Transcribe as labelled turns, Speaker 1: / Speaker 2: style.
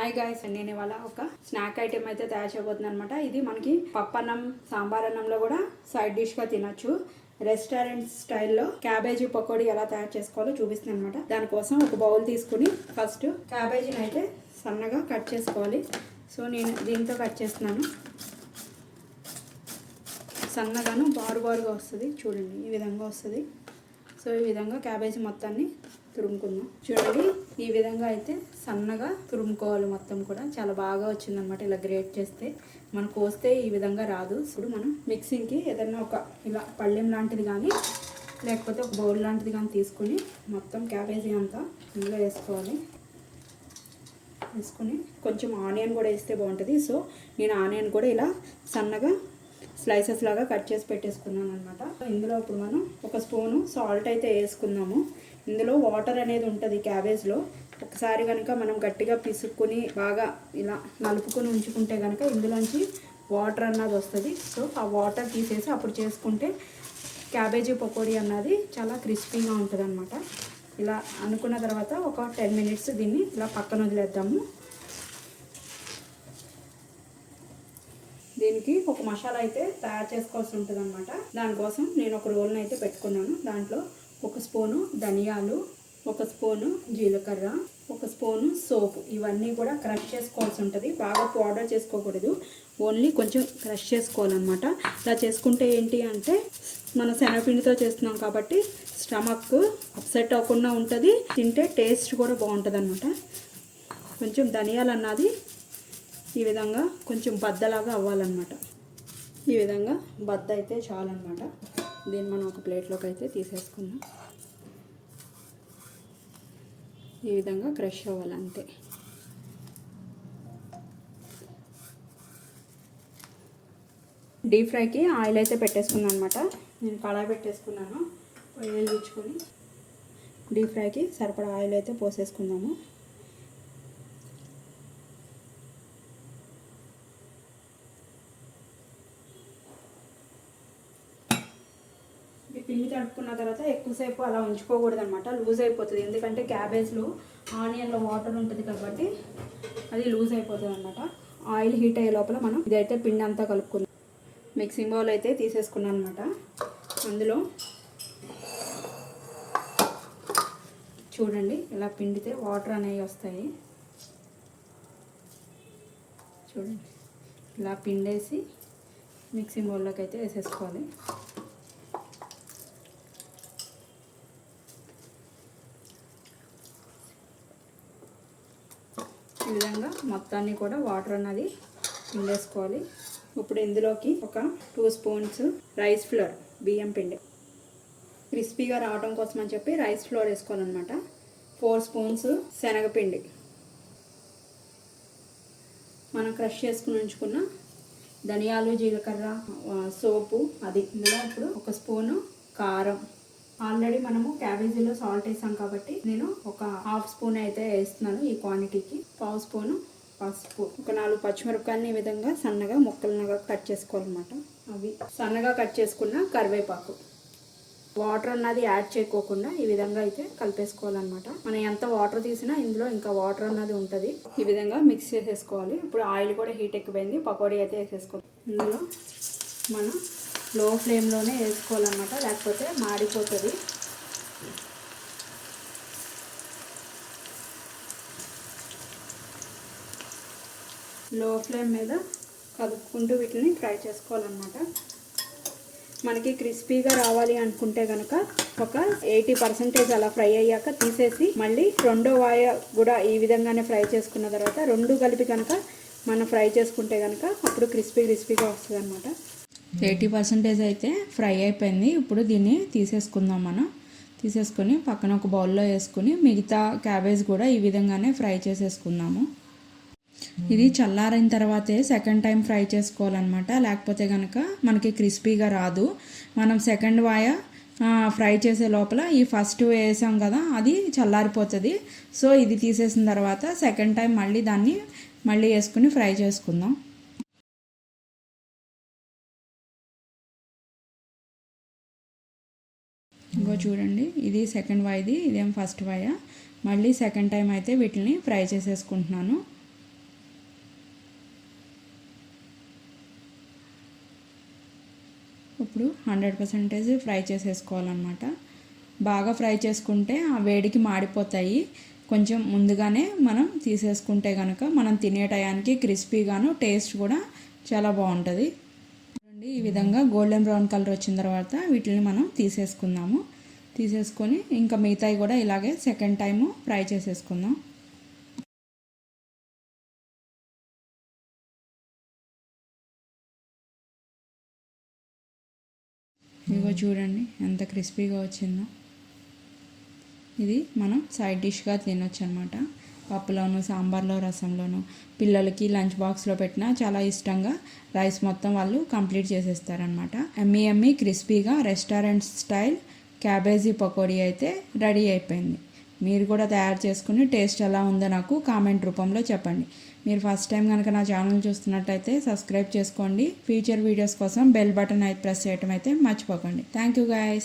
Speaker 1: Hi guys నేను ఇవాళ ఒక స్నాక్ ఐటెం అయితే తయారు చేయబోతున్నాను అనమాట ఇది మనకి పప్పన్నం సాంబార్ అన్నంలో కూడా సైడ్ డిష్గా తినచ్చు. రెస్టారెంట్ స్టైల్లో క్యాబేజీ పకోడీ ఎలా తయారు చేసుకోవాలో చూపిస్తుంది అనమాట దానికోసం ఒక బౌల్ తీసుకుని ఫస్ట్ క్యాబేజీని అయితే సన్నగా కట్ చేసుకోవాలి. సో నేను దీంతో కట్ చేస్తున్నాను. సన్నగాను బారు బారుగా వస్తుంది. చూడండి ఈ విధంగా వస్తుంది. సో ఈ విధంగా క్యాబేజీ మొత్తాన్ని తురుముకుందాం. చూడండి ఈ విధంగా అయితే సన్నగా తురుముకోవాలి మొత్తం కూడా. చాలా బాగా వచ్చిందనమాట ఇలా గ్రేట్ చేస్తే. మనం కోస్తే ఈ విధంగా రాదు. ఇప్పుడు మనం మిక్సింగ్కి ఏదైనా ఒక ఇలా పళ్ళెం లాంటిది కానీ లేకపోతే ఒక బౌల్ లాంటిది కానీ తీసుకుని మొత్తం క్యాబేజీ అంతా ఇందులో వేసుకోవాలి. వేసుకుని కొంచెం ఆనియన్ కూడా వేస్తే బాగుంటుంది. సో నేను ఆనియన్ కూడా ఇలా సన్నగా స్లైసెస్ లాగా కట్ చేసి పెట్టేసుకున్నాను అనమాట ఇందులో ఇప్పుడు మనం ఒక స్పూను సాల్ట్ అయితే వేసుకుందాము. ఇందులో వాటర్ అనేది ఉంటుంది క్యాబేజ్లో ఒకసారి కనుక మనం గట్టిగా పిసుక్కుని బాగా ఇలా నలుపుకొని ఉంచుకుంటే కనుక ఇందులోంచి వాటర్ అన్నది వస్తుంది. సో ఆ వాటర్ తీసేసి అప్పుడు చేసుకుంటే క్యాబేజీ పకోడీ అన్నది చాలా క్రిస్పీగా ఉంటుంది అనమాట ఇలా అనుకున్న తర్వాత ఒక టెన్ మినిట్స్ దీన్ని ఇలా పక్కన వదిలేద్దాము. దీనికి ఒక మసాలా అయితే తయారు చేసుకోవాల్సి ఉంటుంది అనమాట దానికోసం నేను ఒక రోల్ని అయితే పెట్టుకున్నాను. దాంట్లో ఒక స్పూను ధనియాలు ఒక స్పూను జీలకర్ర ఒక స్పూను సోపు. ఇవన్నీ కూడా క్రష్ చేసుకోవాల్సి ఉంటుంది. బాగా పౌడర్ చేసుకోకూడదు. ఓన్లీ కొంచెం క్రష్ చేసుకోవాలన్నమాట. ఇలా చేసుకుంటే ఏంటి అంటే మనం శనగపిండితో చేస్తున్నాం కాబట్టి స్టమక్ అప్సెట్ అవ్వకుండా ఉంటుంది. తింటే టేస్ట్ కూడా బాగుంటుంది అనమాట కొంచెం ధనియాలు అన్నది ఈ విధంగా కొంచెం బద్దలాగా అవ్వాలన్నమాట. ఈ విధంగా బద్ద అయితే చాలన్నమాట. దీన్ని మనం ఒక ప్లేట్లోకి అయితే తీసేసుకుందాం. ఈ విధంగా క్రష్ అవ్వాలి అంతే డీప్ ఫ్రైకి ఆయిల్ అయితే పెట్టేసుకున్నాను అనమాట నేను కళాయి పెట్టేసుకున్నాను. ఆయిల్ తెచ్చుకొని డీప్ ఫ్రైకి సరిపడా ఆయిల్ అయితే పోసేసుకుందాము. పిండి తడుపుకున్న తర్వాత ఎక్కువసేపు అలా ఉంచుకోకూడదు అనమాట లూజ్ అయిపోతుంది. ఎందుకంటే క్యాబేజ్లో ఆనియన్లో వాటర్ ఉంటుంది కాబట్టి అది లూజ్ అయిపోతుంది అనమాట ఆయిల్ హీట్ అయ్యే లోపల మనం ఇదైతే పిండి అంతా కలుపుకుందాం. మిక్సింగ్ బౌల్ అయితే తీసేసుకున్నాను అనమాట అందులో చూడండి ఇలా పిండితే వాటర్ అనేవి వస్తాయి. చూడండి ఇలా పిండేసి మిక్సింగ్ బౌల్లోకి అయితే వేసేసుకోవాలి. ఈ విధంగా మొత్తాన్ని కూడా వాటర్ అన్నది పిండేసుకోవాలి. ఇప్పుడు ఇందులోకి ఒక టూ స్పూన్స్ రైస్ ఫ్లోర్ బియ్యం పిండి. క్రిస్పీగా రావడం కోసం అని చెప్పి రైస్ ఫ్లోర్ వేసుకోవాలన్నమాట. ఫోర్ స్పూన్స్ శనగపిండి. మనం క్రష్ చేసుకుని ఉంచుకున్న ధనియాలు జీలకర్ర సోపు అది ఇందులో ఇప్పుడు ఒక స్పూను కారం. ఆల్రెడీ మనము క్యాబేజీలో సాల్ట్ వేసాం కాబట్టి నేను ఒక హాఫ్ స్పూన్ అయితే వేస్తున్నాను ఈ క్వాంటిటీకి. పావు స్పూను పసుపు. ఒక నాలుగు పచ్చిమిరపకాయలని ఈ విధంగా సన్నగా ముక్కలుగా కట్ చేసుకోవాలన్నమాట. అవి సన్నగా కట్ చేసుకున్న కరివేపాకు. వాటర్ అన్నది యాడ్ చేయకోకుండా ఈ విధంగా అయితే కలిపేసుకోవాలన్నమాట. మనం ఎంత వాటర్ తీసినా ఇందులో ఇంకా వాటర్ అన్నది ఉంటుంది. ఈ విధంగా మిక్స్ చేసేసుకోవాలి. ఇప్పుడు ఆయిల్ కూడా హీట్ ఎక్కిపోయింది పకోడీ అయితే వేసేసుకోవాలి. ఇందులో మనం లో ఫ్లేమ్లోనే వేసుకోవాలన్నమాట లేకపోతే మాడిపోతుంది. లో ఫ్లేమ్ మీద కదుపుకుంటూ వీటిని ఫ్రై చేసుకోవాలన్నమాట. మనకి క్రిస్పీగా రావాలి అనుకుంటే కనుక ఒక ఎయిటీ పర్సెంటేజ్ అలా ఫ్రై అయ్యాక తీసేసి మళ్ళీ రెండో వాయ కూడా ఈ విధంగానే ఫ్రై చేసుకున్న తర్వాత రెండు కలిపి కనుక మనం ఫ్రై చేసుకుంటే కనుక అప్పుడు క్రిస్పీ క్రిస్పీగా వస్తుంది అనమాట
Speaker 2: ఎయిటీ పర్సెంటేజ్ అయితే ఫ్రై అయిపోయింది. ఇప్పుడు దీన్ని తీసేసుకుందాం మనం. తీసేసుకొని పక్కన ఒక బౌల్లో వేసుకుని మిగతా క్యాబేజ్ కూడా ఈ విధంగానే ఫ్రై చేసేసుకుందాము. ఇది చల్లారిన తర్వాతే సెకండ్ టైం ఫ్రై చేసుకోవాలన్నమాట. లేకపోతే కనుక మనకి క్రిస్పీగా రాదు. మనం సెకండ్ వాయ ఫ్రై చేసే లోపల ఈ ఫస్ట్ వేసాం కదా అది చల్లారిపోతుంది. సో ఇది తీసేసిన తర్వాత సెకండ్ టైం మళ్ళీ దాన్ని మళ్ళీ వేసుకుని ఫ్రై చేసుకుందాం. ఇంకో చూడండి. ఇది సెకండ్ వాయిది ఇదేం ఫస్ట్ వాయ మళ్ళీ సెకండ్ టైం అయితే వీటిని ఫ్రై చేసేసుకుంటున్నాను. ఇప్పుడు హండ్రెడ్ పర్సెంటేజ్ ఫ్రై చేసేసుకోవాలన్నమాట. బాగా ఫ్రై చేసుకుంటే ఆ వేడికి మాడిపోతాయి. కొంచెం ముందుగానే మనం తీసేసుకుంటే కనుక మనం తినే టయానికి క్రిస్పీగాను టేస్ట్ కూడా చాలా బాగుంటుంది. చూడండి. ఈ విధంగా గోల్డెన్ బ్రౌన్ కలర్ వచ్చిన తర్వాత వీటిని మనం తీసేసుకుందాము. తీసేసుకొని ఇంకా మిగతాయి కూడా ఇలాగే సెకండ్ టైము ఫ్రై చేసేసుకుందాం. ఇదిగో చూడండి ఎంత క్రిస్పీగా వచ్చిందో. ఇది మనం సైడ్ డిష్గా తినొచ్చు అనమాట పప్పులోను సాంబార్లో రసంలోను పిల్లలకి లంచ్ బాక్స్లో పెట్టినా చాలా ఇష్టంగా రైస్ మొత్తం వాళ్ళు కంప్లీట్ చేసేస్తారనమాట ఎమ్మీ ఎమ్మీ క్రిస్పీగా రెస్టారెంట్ స్టైల్ క్యాబేజీ పకోడీ అయితే రెడీ అయిపోయింది. మీరు కూడా తయారు చేసుకుని టేస్ట్ ఎలా ఉందో నాకు కామెంట్ రూపంలో చెప్పండి. మీరు ఫస్ట్ టైం కనుక నా ఛానల్ చూస్తున్నట్టయితే సబ్స్క్రైబ్ చేసుకోండి. ఫ్యూచర్ వీడియోస్ కోసం బెల్ బటన్ అయితే ప్రెస్ చేయడం అయితే మర్చిపోకండి. Thank you guys